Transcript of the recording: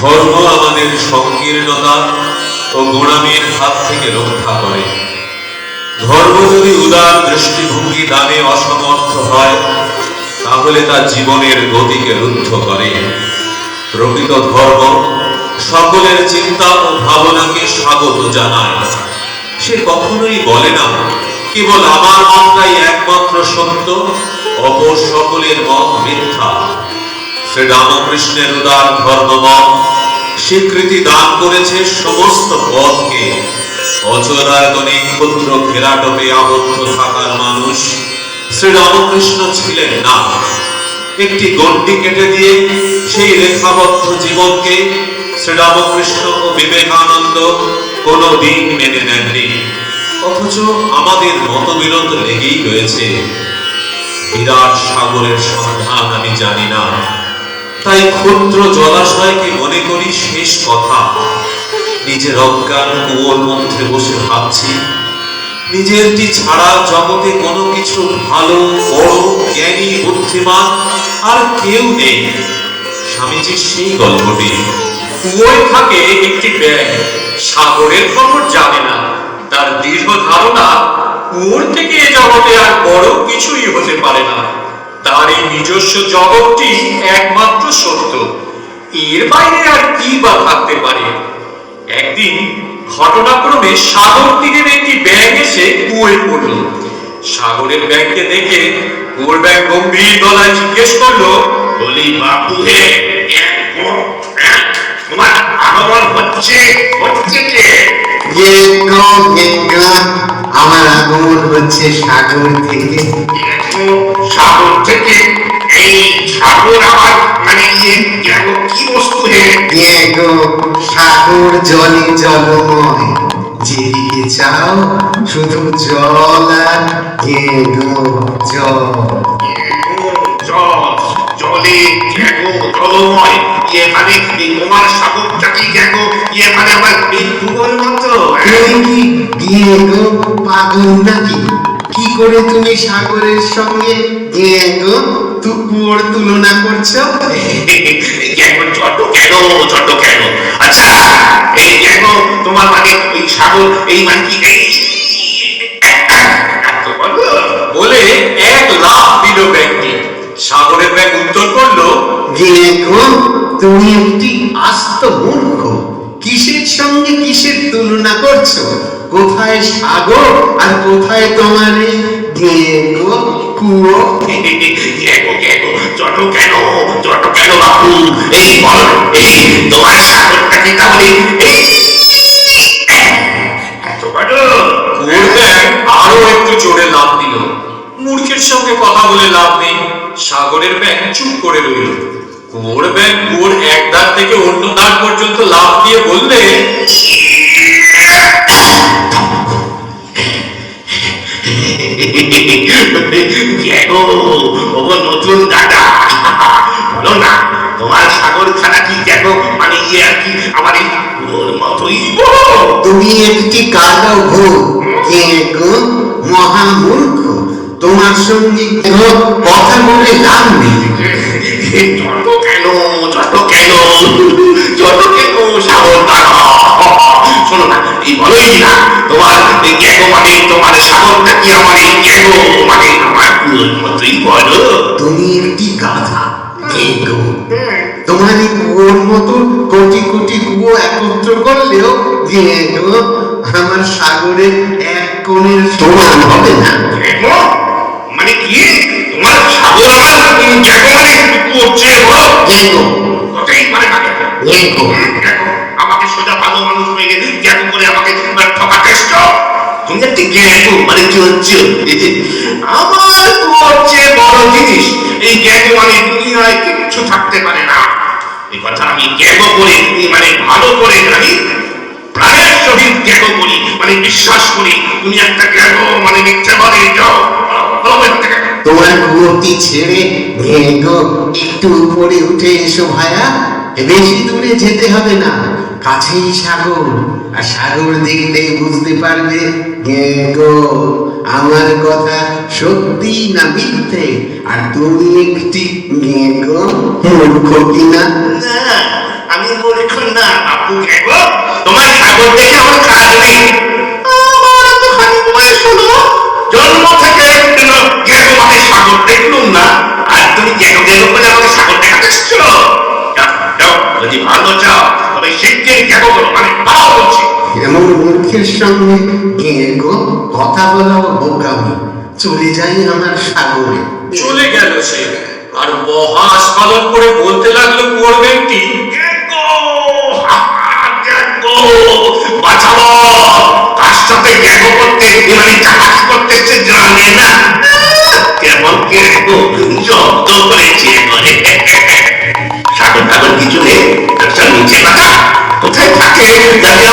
ধর্ম আমাদের সংকীর্ণতা ও গোড়ামির হাত থেকে রক্ষা করে। ধর্ম যদি উদার দৃষ্টিভঙ্গি দানে অসমর্থ হয়, তাহলে তা জীবনের গতিকে রুদ্ধ করে। প্রকৃত ধর্ম সকলের চিন্তা ও ভাবনাকে স্বাগত জানায়। সে কখনোই বলে না, কেবল আমার মতটাই একমাত্র সত্য, অপর সকলের মত মিথ্যা। শ্রী রামকৃষ্ণের উদার ধর্মমত, স্বীকৃতি দান করেছে সমস্ত পথকে। অচলায়তনে ক্ষুদ্র ঘেরাটোপে আবদ্ধ থাকার মানুষ শ্রী রামকৃষ্ণ ছিলেন না। একটি কেটে দিয়ে সেই রেখাবদ্ধ জীবনকে ও বিবেকানন্দ কোনো দিন মেনে নেননি। অথচ আমাদের মতবিরোধ লেগেই রয়েছে। বিরাট সাগরের সন্ধান আমি জানি না। তাই ক্ষুদ্র জলাশয়কে মনে করি শেষ কথা। নিজের অজ্ঞান কুয়োর মধ্যে বসে ভাবছি নিজেরটি ছাড়া জগতে কোনো কিছু ভালো, বড়, জ্ঞানী, বুদ্ধিমান আর কেউ নেই? স্বামীজির সেই গল্পটি। কুয়োয় থাকে একটি ব্যাগ সাগরের খবর জানে না। তার দীর্ঘ ধারণা কুয়োর থেকে এ জগতে আর বড় কিছুই হতে পারে না। তার এই নিজস্ব জগৎটি একমাত্র সত্য। এর বাইরে আর কি বা থাকতে পারে? একদিন ঘটনাক্রমে সাগর তীরের একটি ব্যাগ এসে কুয়োয় পড়ল। সাগরের ব্যাগকে দেখে কুয়োর ব্যাগ গম্ভীর গলায় জিজ্ঞেস করল, বলি বাপু হে তোমার আগমন হচ্ছে হচ্ছে যজ্ঞ আমার আগমন হচ্ছে সাগর থেকে। সাগর থেকে এই সাগর আবার মানে কি বস্তু হে? সাগর জলে জলময় যেদিকে চাও শুধু জল আর জল। জল জলময়। ইয়ে মানে তোমার সাগরটাকে দেখো ইয়ে মানে আমার এই ডুবোর মতো। পাগল নাকি? কি করে তুমি সাগরের সঙ্গে তুকুর তুলনা করছ? কেন? ছোট কেন? আচ্ছা এই দেখো তোমার মানে ওই সাগর, এই মানে কি? বলে। এক লাফ দিল ব্যাগটি সাগরের ব্যাগ উত্তর করল দিয়েগো তুমি একটি আস্ত মূর্খ। কিসের সঙ্গে কিসের তুলনা করছ? কোথায় সাগর? আর কোথায় তোমার এই কুয়ো? কেন কেন বাবু এই বল এই তোমার সাগরটাকে তাহলে এই আরও একটু জোরে লাফ দিল। মূর্খের সঙ্গে কথা বলে লাভ নেই। সাগরের ব্যাগ চুপ করে রইল। কুয়োর ব্যাগ কুয়োর এক দাঁত থেকে অন্য দাঁত পর্যন্ত লাফ দিয়ে বললে নতুন দাদা বলো না তোমার সাগর খানা কি দেখো মানে ইয়ে আর কি আমার এই ওর মতোই তুমি একটি কালো দিয়েগো মহামূর্খ তোমার সঙ্গে কোনো কথা বলে লাভ নেই গাধা দিয়েগো তোমার এই কুয়োর মতো কোটি কোটি কুয়ো একত্র করলেও দিয়েগো আমার সাগরের এক কোণের সমান হবে না। মানে কি? তোমার সাগর আমার গেগো মানে করছে বড়? দিয়েগো কথাই মানে গেগো আমাকে সোজা ভালো মানুষ হয়ে গেছে জ্ঞান করে আমাকে ঠকাতে তুমি একটি জ্ঞান মানে কি হচ্ছে? আমার হচ্ছে বড় জিনিস। এই জ্ঞান মানে দুনিয়ায় কিচ্ছু থাকতে পারে না। এই কথা আমি জ্ঞান করে মানে ভালো করে জানি। প্রাণের সহিত জ্ঞান করি মানে বিশ্বাস করি, তুমি একটা জ্ঞান মানে মিথ্যে বলে, যাও। তোমার কুয়োটি ছেড়ে ভেগো একটু উপরে উঠে এসো ভায়া। বেশি দূরে যেতে হবে না। কাছেই সাগর, আর সাগর দেখলেই বুঝতে পারবে গো, আমার কথা সত্যি না মিথ্যে? আর তুমি একটি গো, মূর্খ কিনা? না, আমি মূর্খ না আপু তোমার সাগর দেখে আমার কাজ নেই মানে বলছি। এমন মূর্খের সঙ্গে গো কথা বলা বোকামি। চলে যাই আমার সাগরে। চলে গেল সে। আর মহা আস্ফালন করে বলতে লাগল কুয়োর ব্যক্তি বাঁচাও। তার সাথে করতে মানে চালাকি করতে জানে না। Italia.